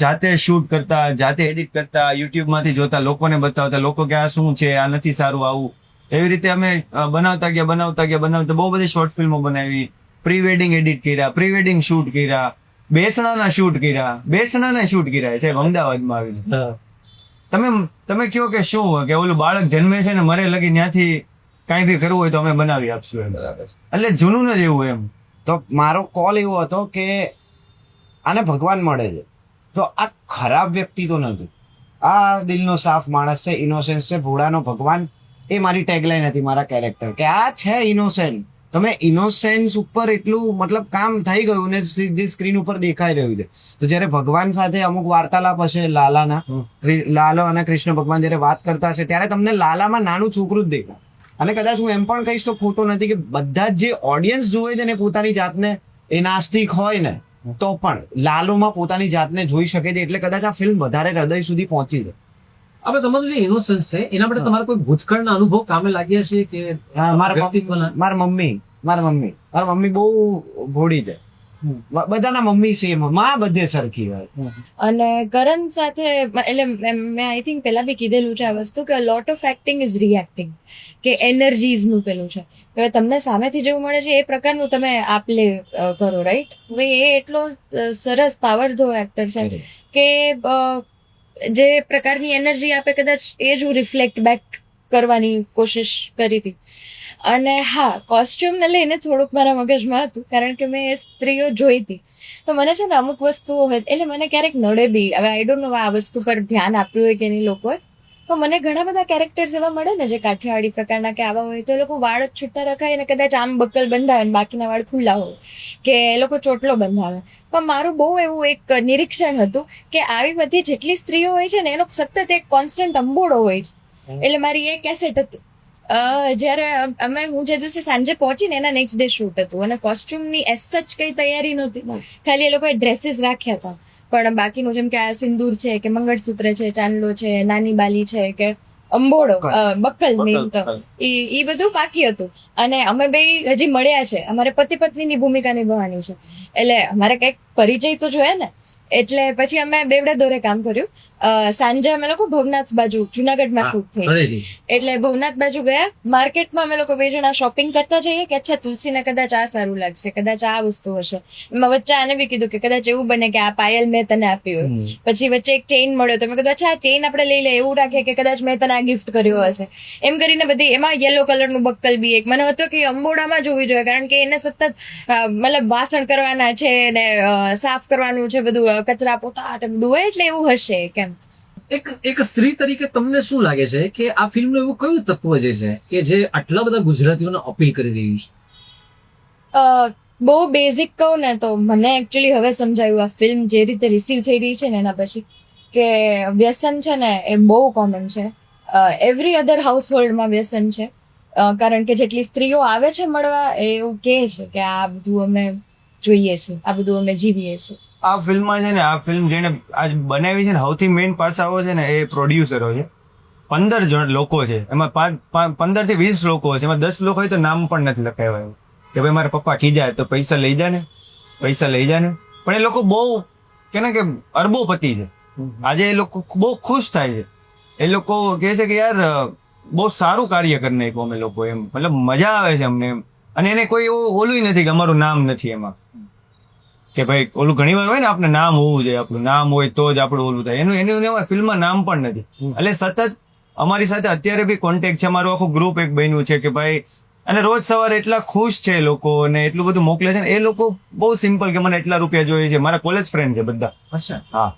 જાતે શૂટ કરતા જાતે એડિટ કરતા યુટ્યુબમાંથી જોતા લોકોને બતાવતા લોકો કે આ શું છે આ નથી સારું આવું. એવી રીતે અમે બનાવતા ગયા બનાવતા ગયા બનાવતા બહુ બધી શોર્ટ ફિલ્મો બનાવી. પ્રી વેડિંગ એડિટ કર્યા પ્રી વેડિંગ શૂટ કર્યા બેસણાના શૂટ કર્યા બેસણાના શૂટ કર્યા છે અમદાવાદમાં આવીને. તમે તમે કહો કે શું કે ઓલું બાળક જન્મે છે ને મરે લગી ત્યાંથી કાંઈ બી કરવું હોય તો અમે બનાવી આપશું એમ. એટલે જૂનું જ એવું એમ. તો મારો કોલ એવો હતો કે આને ભગવાન મળે છે. તો આ ખરાબ વ્યક્તિ તો નથી. આ દિલનો સાફ માણસ છે ઇનોસેન્સ છે ભોળાનો ભગવાન. એ મારી ટેગલાઈન હતી મારા કેરેક્ટર કે આ છે ઇનોસેન્ટ તમે ઇનોસેન્સ ઉપર એટલું મતલબ કામ થઈ ગયું ને જે સ્ક્રીન ઉપર દેખાઈ રહ્યું છે. તો જ્યારે ભગવાન સાથે અમુક વાર્તાલાપ હશે લાલાના લાલો અને કૃષ્ણ ભગવાન જ્યારે વાત કરતા હશે ત્યારે તમને લાલામાં નાનું છોકરું જ દેખાય. અને કદાચ હું એમ પણ કહીશ તો ખોટો નથી કે બધા જ જે ઓડિયન્સ જોવે છે ને પોતાની જાતને એ નાસ્તિક હોય ને તો પણ લાલોમાં પોતાની જાતને જોઈ શકે છે. એટલે કદાચ આ ફિલ્મ વધારે હૃદય સુધી પહોંચી છે આપણે તમારું જે ઇનોસન્સ છે એના માટે તમારા કોઈ ભૂતકાળના અનુભવ કામે લાગ્યા છે કે મારા મારા મમ્મી મારા મમ્મી. મારા મમ્મી બહુ ભોળી છે. બધાના મમ્મી સેમમાં બધે સરખી હોય. અને કરણ સાથે એટલે મેં આઈ થિંક પહેલા બી કીધેલું છે આ વસ્તુ કે lot of acting is reacting કે એનર્જીઝનું નું પેલું છે. કે તમને સામેથી જેવું મળે છે એ પ્રકારનું તમે આપલે કરો રાઈટ હવે એ એટલો સરસ સરસ પાવરધો એક્ટર છે કે જે પ્રકારની એનર્જી આપે કદાચ એ જ હું રિફ્લેક્ટ બેક કરવાની કોશિશ કરી હતી. અને હા કોસ્ટ્યુમને લઈને થોડુંક મારા મગજમાં હતું, કારણ કે મેં એ સ્ત્રીઓ જોઈ હતી. તો મને છે ને અમુક વસ્તુઓ હોય, એટલે મને ક્યારેક નડે બી, હવે આઈ ડોન્ટ નો આ વસ્તુ પર ધ્યાન આપ્યું હોય કે નહીં લોકોએ તો મને ઘણા બધા કેરેક્ટર્સ એવા મળે ને જે કાઠિયાવાડી પ્રકારના કે આવા હોય તો એ લોકો વાળ જ છૂટા રખાય અને કદાચ આમ બક્કલ બંધાવે અને બાકીના વાળ ખુલ્લા હોય કે એ લોકો ચોટલો બંધાવે. પણ મારું બહુ એવું એક નિરીક્ષણ હતું કે આવી બધી જેટલી સ્ત્રીઓ હોય છે ને એનો સતત એક કોન્સ્ટન્ટ અંબોડો હોય છે. એટલે મારી એ કેસેટ હતી. જ્યારે અમે હું જે દિવસે સાંજે પહોંચીને એના નેક્સ્ટ ડે શૂટ હતું. અને કોસ્ટ્યુમની એસ સચ કઈ તૈયારી નહોતી. ખાલી એ લોકોએ ડ્રેસીસ રાખ્યા હતા. પણ બાકીનું જેમ કે આ સિંદૂર છે કે મંગળસૂત્ર છે ચાંદલો છે નાની બાલી છે કે અંબોડો બક્કલ મેઇન તો. ઈ એ બધું બાકી હતું. અને અમે બે હજી મળ્યા છે. અમારે પતિ પત્નીની ભૂમિકા નિભાવવાની છે. એટલે અમારે કંઈક પરિચય તો જોઈએ ને. એટલે પછી અમે બેવડા દોરે કામ કર્યું. સાંજે અમે લોકો ભવનાથ બાજુ જુનાગઢમાં શૂટ થઈ એટલે ભવનાથ બાજુ ગયા. માર્કેટમાં અમે લોકો બે જણા શોપિંગ કરતા જઈએ કે અચ્છા તુલસીને કદાચ આ સારું લાગશે કદાચ આ વસ્તુ હશે. એમાં વચ્ચે આને બી કીધું કે કદાચ એવું બને કે આ પાયલ મેં તને આપી હોય. પછી વચ્ચે એક ચેઇન મળ્યો તો મેં કીધું અચ્છા આ ચેઇન આપણે લઈ લે એવું રાખે કે કદાચ મેં તને આ ગિફ્ટ કર્યો હશે. એમ કરીને બધી એમાં યલો કલરનું બક્કલ બી એક. મને હતો કે અંબોડામાં જોવી જોઈએ કારણ કે એને સતત મતલબ વાસણ કરવાના છે ને સાફ કરવાનું છે બધું કચરા પોતા બધું એટલે એવું હશે કેમ? એક એક સ્ત્રી તરીકે તમને શું લાગે છે કે આ ફિલ્મનું એવું કયું તત્વ જે છે કે જે આટલા બધા ગુજરાતીઓને અપીલ કરી રહ્યું છે? બહુ બેઝિક કહું ને તો મને એકચ્યુઅલી હવે સમજાયું આ ફિલ્મ જે રીતે રિસીવ થઈ રહી છે ને એના પછી કે વ્યસન છે ને એ બહુ કોમન છે. એવરી અધર હાઉસ હોલ્ડમાં વ્યસન છે. કારણ કે જેટલી સ્ત્રીઓ આવે છે મળવા, એ એવું કહે છે કે આ બધું અમે જોઈએ છીએ, આ બધું અમે જીવીએ છીએ. આ ફિલ્મમાં છે ને, આ ફિલ્મ જેને આજ બનાવી છે ને, સૌથી મેઇન પાસાઓ છે ને, એ પ્રોડ્યુસરો છે. પંદર જણ લોકો છે. એમાં પાંચ પંદરથી વીસ લોકો છે. એમાં દસ લોકો હોય તો નામ પણ નથી લખાવ્યા એવું કે ભાઈ મારા પપ્પા કીધા તો પૈસા લઈ જા ને પૈસા લઈ જા ને પણ એ લોકો બહુ, કે ને કે અરબોપતિ છે. આજે એ લોકો બહુ ખુશ થાય છે. એ લોકો કહે છે કે યાર, બહુ સારું કાર્ય કરી નાખ્યું અમે લોકો એમ. મતલબ મજા આવે છે અમને એમ. અને એને કોઈ એવું ઓલું નથી કે અમારું નામ નથી એમાં. કે ભાઈ ઓલું ઘણી વાર હોય ને આપણે નામ હોવું જોઈએ આપણું નામ હોય તો જ આપણું ઓલું થાય. એનું એનું એમાં ફિલ્મમાં નામ પણ નથી. એટલે સતત અમારી સાથે અત્યારે બી કોન્ટેક્ટ છે અમારું આખું ગ્રુપ એક બન્યું છે કે ભાઈ અને રોજ સવારે એટલા ખુશ છે એ લોકો અને એટલું બધું મોકલે છે ને એ લોકો બહુ સિમ્પલ કે મને એટલા રૂપિયા જોઈએ છે. મારા કોલેજ ફ્રેન્ડ છે બધા. અચ્છા. હા.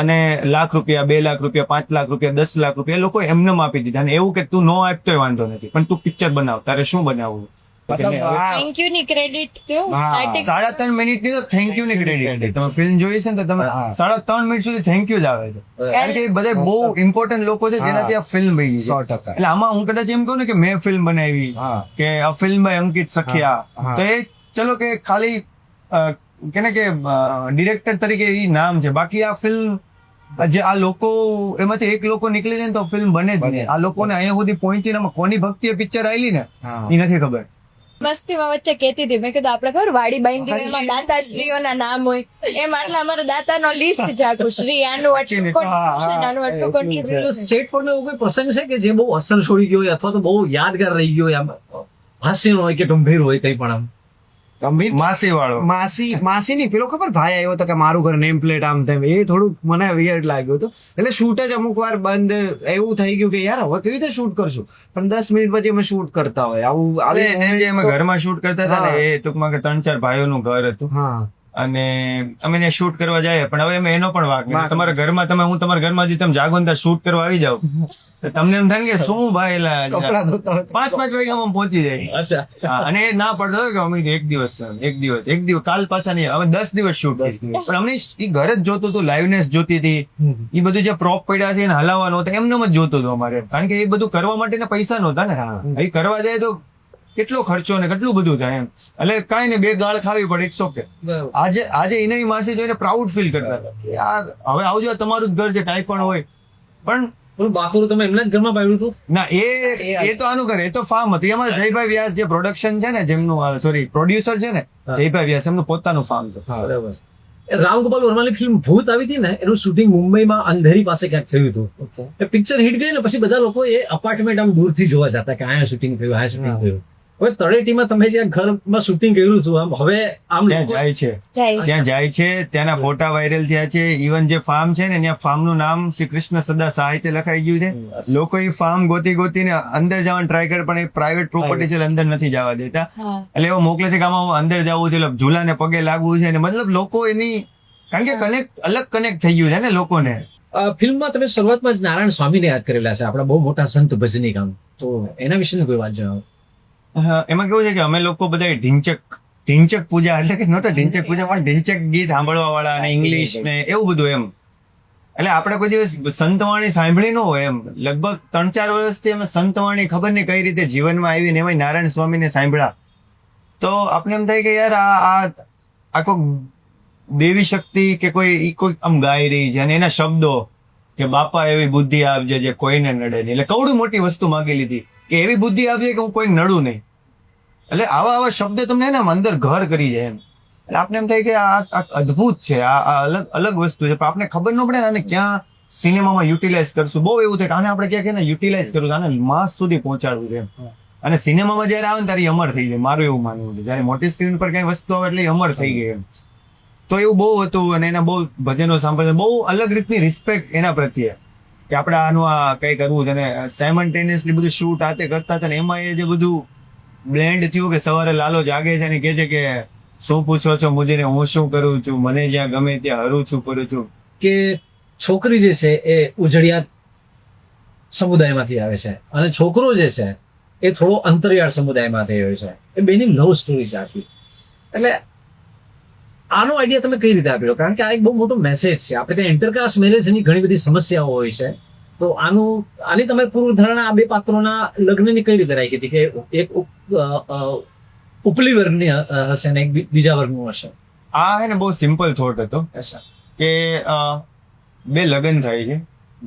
અને લાખ રૂપિયા બે લાખ રૂપિયા પાંચ લાખ રૂપિયા દસ લાખ રૂપિયા એ લોકો એમને આપી દીધા. અને એવું કે તું નો આપતોય વાંધો નથી પણ તું પિક્ચર બનાવ. તારે શું બનાવવું? થેન્ક યુ ની ક્રેડિટ કયો સાડા ત્રણ મિનિટની તો થેન્ક યુ ની ક્રેડિટ તમે ફિલ્મ જોઈ છે ને તો તમે સાડા ત્રણ મિનિટ સુધી થેન્ક યુ જ આવે છે. કારણ કે બધા બહુ ઇમ્પોર્ટન્ટ લોકો છે જેનાથી આ ફિલ્મ બની સો ટકા. એટલે આમાં હું કદાચ એમ કહું ને કે મેં ફિલ્મ બનાવી કે આ ફિલ્મ બાય અંકિત સખિયા. તો એ ચલો કે ખાલી કે ને કે ડિરેક્ટર તરીકે એ નામ છે. બાકી આ ફિલ્મ જે આ લોકો એમાંથી એક લોકો નીકળી જાય ને તો ફિલ્મ બને જ. આ લોકોને અહીંયા સુધી પહોંચીને કોની ભક્તિ પિક્ચર આવેલી ને એ નથી ખબર. મસ્તીમાં વચ્ચે કહેતી હતી. મેં કીધું આપણે ખબર વાડી બાંધી હોય એમાં દાતાશ્રીઓના નામ હોય. એમ આટલા અમારા દાતાનો લિસ્ટ જાગું શ્રી આનું [laughs] આટલું contribution, આનું આટલું કોન્ટ્રીબ્યુશન સેટ પર એવો કોઈ પ્રસંગ છે કે જે બહુ અસર છોડી ગયો હોય અથવા તો બહુ યાદગાર રહી ગયો હોય? આમ હાસ્ય હોય કે ગંભીર હોય કંઈ પણ આમ? ગંભીર? માસી વાળો માસી માસી નહીં પેલો ખબર ભાઈ આવ્યો હતો કે મારું ઘર નેમ પ્લેટ આમ તેમ. એ થોડુંક મને વિયર્ડ લાગ્યું હતું. એટલે શૂટ જ અમુક વાર બંધ. એવું થઈ ગયું કે યાર હવે કેવી રીતે શૂટ કરશું? પણ દસ મિનિટ પછી અમે શૂટ કરતા હોય. આવું જે અમે ઘરમાં શૂટ કરતા હતા ને એ ટૂંકમાં કે ત્રણ ચાર ભાઈઓનું ઘર હતું. હા. અને અમે ત્યાં શૂટ કરવા જઈએ પણ હવે અમે એનો પણ વાક તમારા ઘરમાં તમે હું તમારા ઘરમાં જે તમે જાગો ને ત્યાં શૂટ કરવા આવી જાવ તો તમને એમ થાય કે [laughs] શું ભાઈ એલા કપડા ધોતા હોય પાંચ પાંચ વાગ્યામાં પહોંચી જાય. અને એ ના પડતો કે અમે એક દિવસ એક દિવસ એક દિવસ કાલ પાછા નહીં હવે દસ દિવસ શૂટ પણ અમને એ ઘર જ જોતું હતું લાઈવનેસ જોતી હતી. એ બધું જે પ્રોપ પડ્યા છે એને હલાવવાનું હતું એમને જ જોતું હતું અમારે. કારણ કે એ બધું કરવા માટે પૈસા નહોતા ને. એ કરવા જાય તો કેટલો ખર્ચો ને કેટલું બધું થાય એમ. એટલે કાંઈ ને બે ગાળ ખાવી પડે ઇટ્સ ઓકે. આજે આજે એને માસે જોઈને પ્રાઉડ ફીલ કરતા હતા યાર હવે આવજો તમારું જ ઘર છે કાંઈ પણ હોય. પણ બાકુરું તમે એમના જ ઘરમાં પાડ્યું હતું? ના એ એ તો આનું કરે એ તો ફાર્મ હતું. એમાં જયભાઈ વ્યાસ જે પ્રોડક્શન છે ને જેમનું સોરી પ્રોડ્યુસર છે ને. જયભાઈ વ્યાસ એમનું પોતાનું ફાર્મ છે. બરાબર. એ રામગોપાલ વર્માની ફિલ્મ ભૂત આવી હતી ને એનું શૂટિંગ મુંબઈમાં અંધેરી પાસે ક્યાંક થયું હતું. એ પિક્ચર હિટ ગઈ ને પછી બધા લોકો એ અપાર્ટમેન્ટ આમ દૂરથી જોવા જતા કે અહીંયા શૂટિંગ થયું અહીંયા શૂટિંગ. થયું. હવે તળેટીમાં તમે જ્યાં ઘરમાં શૂટિંગ કર્યું હતું આમ હવે આમ ત્યાં જાય છે. જાય ત્યાં જાય છે. ત્યાંના ફોટા વાયરલ થયા છે. ઇવન જે ફાર્મ છે ને ત્યાં ફાર્મનું નામ શ્રી કૃષ્ણ સદા સાહિત્ય લખાઈ ગયું છે. લોકો એ ફાર્મ ગોતી ગોતીને અંદર જવાનું ટ્રાય કરે પણ એ પ્રાઇવેટ પ્રોપર્ટી છે અંદર નથી જવા દેતા. એટલે એવો મોકલે છે કે આમાં અંદર જવું છે એટલે ઝૂલાને પગે લાગવું છે ને મતલબ લોકો એની કારણ કે કનેક્ટ અલગ કનેક્ટ થઈ ગયું છે ને લોકોને. ફિલ્મમાં તમે શરૂઆતમાં જ નારાયણ સ્વામીને યાદ કરેલા છે. આપણા બહુ મોટા સંત ભજની કામ તો એના વિશેની કોઈ વાત જણાવો. એમાં કેવું છે કે અમે લોકો બધા ઢીંચક ઢીંચક પૂજા એટલે કે નહોતા ઢીંચક પૂજા પણ ઢીંચક ગીત સાંભળવા વાળા અને ઇંગ્લિશ ને એવું બધું એમ. એટલે આપણે કોઈ દિવસ સંતવાણી સાંભળી ન હોય એમ. લગભગ ત્રણ ચાર વર્ષથી અમે સંતવાણી ખબર નહીં કઈ રીતે જીવનમાં આવી ને એમાં નારાયણ સ્વામીને સાંભળ્યા. તો આપણે એમ થાય કે યાર આ આ આખો દેવી શક્તિ કે કોઈ ઈ કોઈ આમ ગાઈ રહી છે અને એના શબ્દો કે બાપા એવી બુદ્ધિ આપજે જે કોઈને નડે નહીં. એટલે કવડું મોટી વસ્તુ માગી લીધી. કે એવી બુદ્ધિ આપજે કે હું કોઈ નડું નહીં. એટલે આવા આવા શબ્દ તમને ને અંદર ઘર કરી જાય એમ. એટલે આપણે એમ થાય કે આ અદ્ભુત છે આ અલગ અલગ વસ્તુ છે. પણ આપણે ખબર ન પડે ને આને ક્યાં સિનેમામાં યુટિલાઇઝ કરશું. બહુ એવું થાય કે આને આપણે ક્યાં ક્યાં યુટિલાઇઝ કરવું છે, આને માસ સુધી પહોંચાડવું છે અને સિનેમામાં જયારે આવે ને ત્યારે અમર થઈ જાય. મારું એવું માનવું છે. જયારે મોટી સ્ક્રીન પર કઈ વસ્તુ આવે એટલે અમર થઈ ગઈ એમ. તો એવું બહુ હતું અને એના બહુ ભજનો સાંભળે બહુ અલગ રીતની રિસ્પેક્ટ એના પ્રત્યે. કે આપણે આનું આ કઈ કરવું છે ને સાયમન્ટેનિયસલી બધું શૂટ આતે કરતા હતા ને, એમાં એ જે બધું બ્લેન્ડ થયું કે સવારે લાલો જાગે છે ને કહે છે કે શું પૂછો છો મુજે હું શું કરું છું, મને જ્યાં ગમે ત્યાં હરું છું કરું છું. કે છોકરી જે છે એ ઉજળિયાત સમુદાયમાંથી આવે છે અને છોકરો જે છે એ થોડો અંતરિયાળ સમુદાયમાંથી આવ્યો છે. એ બેની લવ સ્ટોરી છે આખી. એટલે આનો આઈડિયા તમે કઈ રીતે આપેલો કારણ કે આ એક બહુ મોટો મેસેજ છે. આપણે ત્યાં ઇન્ટરકાસ્ટ મેરેજની ઘણી બધી સમસ્યાઓ હોય છે. તો આનું આની તમે પૂર્વધારણા આ બે પાત્રોના લગ્નની કઈ રીતે રાખી હતી? કે એક ઉપલી વર્ગની હશે ને એક બીજા વર્ગનું હશે? આ હે ને બહુ સિમ્પલ થોટ હતો. કે બે લગ્ન થાય છે.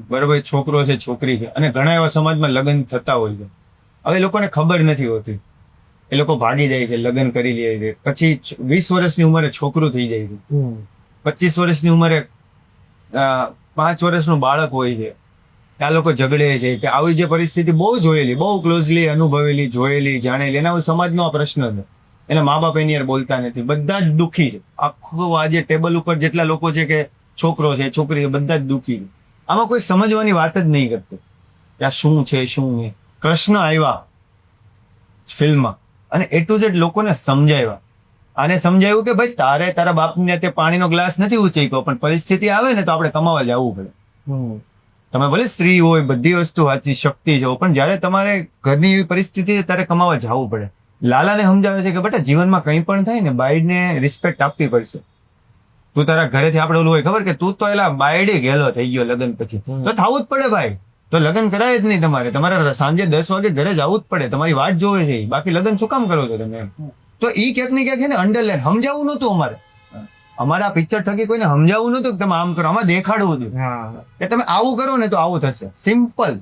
બરોબર છોકરો છે છોકરી છે. અને ઘણા એવા સમાજમાં લગ્ન થતા હોય છે. હવે લોકોને ખબર નથી હોતી. એ લોકો ભાગી જાય છે લગ્ન કરી લે છે. પછી વીસ વર્ષની ઉંમરે છોકરું થઈ જાય છે. પચીસ વર્ષની ઉંમરે પાંચ વર્ષનું બાળક હોય છે. આ લોકો ઝઘડે છે કે આવી જે પરિસ્થિતિ બહુ જોયેલી બહુ ક્લોઝલી અનુભવેલી જોયેલી જાણેલી. એના સમાજનો આ પ્રશ્ન છે. એના મા બાપ એની બોલતા નથી. બધા જ દુઃખી છે. આખું આજે ટેબલ ઉપર જેટલા લોકો છે કે છોકરો છે છોકરી છે બધા જ દુઃખી છે. આમાં કોઈ સમજવાની વાત જ નહીં કરતું. કે આ શું છે શું છે કૃષ્ણ આવ્યા ફિલ્મમાં. અને એ ટુ ઝેડ લોકોને સમજાવ્યા આને સમજાયું કે ભાઈ તારે તારા બાપને તે પાણીનો ગ્લાસ નથી ઉચેક્યો પણ પરિસ્થિતિ આવે ને તો આપણે કમાવા જવું પડે. તમે ભલે સ્ત્રી હોય બધી વસ્તુ સાચી શક્તિ છે પણ જ્યારે તમારે ઘરની એવી પરિસ્થિતિ છે ત્યારે કમાવા જવું પડે. લાલાને સમજાવે છે કે બેટા જીવનમાં કંઈ પણ થાય ને બાયડને રિસ્પેક્ટ આપવી પડશે. તું તારા ઘરેથી આપણે ઓલું હોય ખબર કે તું તો એલા બાયડે ગેલો થઈ ગયો લગ્ન પછી. તો થવું જ પડે ભાઈ. તો લગ્ન કરાય જ નહીં તમારે. તમારે સાંજે દસ વાગે ઘરે જવું જ પડે. તમારી વાટ જોવે છે. બાકી લગ્ન શું કામ કરો છો તમે? તો ઈ ક્યાંક ને ક્યાંક છે ને અંડરલાઈન સમજાવવું નતું અમારે. અમારે આ પિક્ચર થકી કોઈને સમજાવવું નહોતું કે તમે આમ કરો. આમાં દેખાડવું હતું. હા. કે તમે આવું કરો ને તો આવું થશે. સિમ્પલ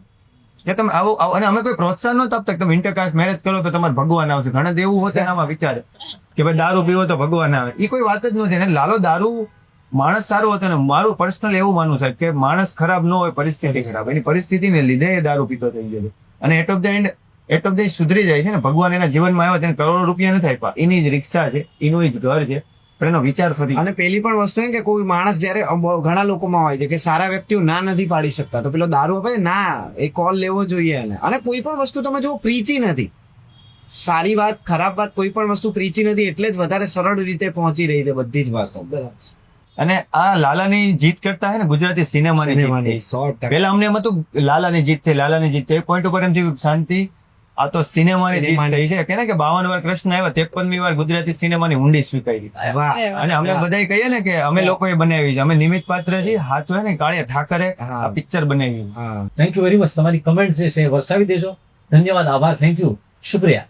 કે તમે આવું અને અમે કોઈ પ્રોત્સાહન નહોતા આપતા તમે ઇન્ટરકાસ્ટ મેરેજ કરો તો તમારે ભગવાન આવશે. ઘણા એવું હોતે આમાં વિચારે. કે ભાઈ દારૂ પીવો તો ભગવાન આવે. એ કોઈ વાત જ નથી અને લાલો દારૂ માણસ સારો હતો ને મારું પર્સનલ એવું માનવું સાહેબ કે માણસ ખરાબ ન હોય પરિસ્થિતિ ખરાબ. એની પરિસ્થિતિને લીધે એ દારૂ પીતો થઈ ગયો છે. અને at of the end at of the સુધરી જાય છે ને. ભગવાન એના જીવનમાં આવ્યા તેને કરોડો રૂપિયા નથી આપ્યા. એની જ રિક્ષા છે એનું જ ઘર છે. પણ એનો વિચાર ફરી અને પેલી પણ વસ્તુ ને કે કોઈ માણસ જયારે ઘણા લોકોમાં હોય છે કે સારા વ્યક્તિઓ ના નથી પાડી શકતા તો પેલો દારૂ આપે ના એ કોલ લેવો જોઈએ એને. અને કોઈ પણ વસ્તુ તમે જો પ્રીચી નથી. સારી વાત ખરાબ વાત કોઈ પણ વસ્તુ પ્રીચી નથી એટલે જ વધારે સરળ રીતે પહોંચી રહી છે બધી જ વાતો. બરાબર અને આ લાલાની જીત કરતા હે ને ગુજરાતી સિનેમાની જીત. પેલા અમને એમ હતું લાલાની જીત થઈ લાલાની જીત થઈ. પોઈન્ટ ઉપર એમ થયું શાંતિ આ તો સિનેમાની જીત થઈ છે. કે ને કે બાવન વાર કૃષ્ણ આવ્યા ત્રેપનમી વાર ગુજરાતી સિનેમાની ઊંડી સ્વીકારી. વાહ. અને અમે બધા કહીએ ને કે અમે લોકો એ બનાવી છે. અમે નિમિત પાત્ર છીએ હાથ હોય ને કાળિયા ઠાકરે આ પિક્ચર બનાવી થેન્ક યુ વેરી મચ તમારી કમેન્ટ જે છે વરસાવી દેજો. ધન્યવાદ આભાર. Thank you શુક્રિયા.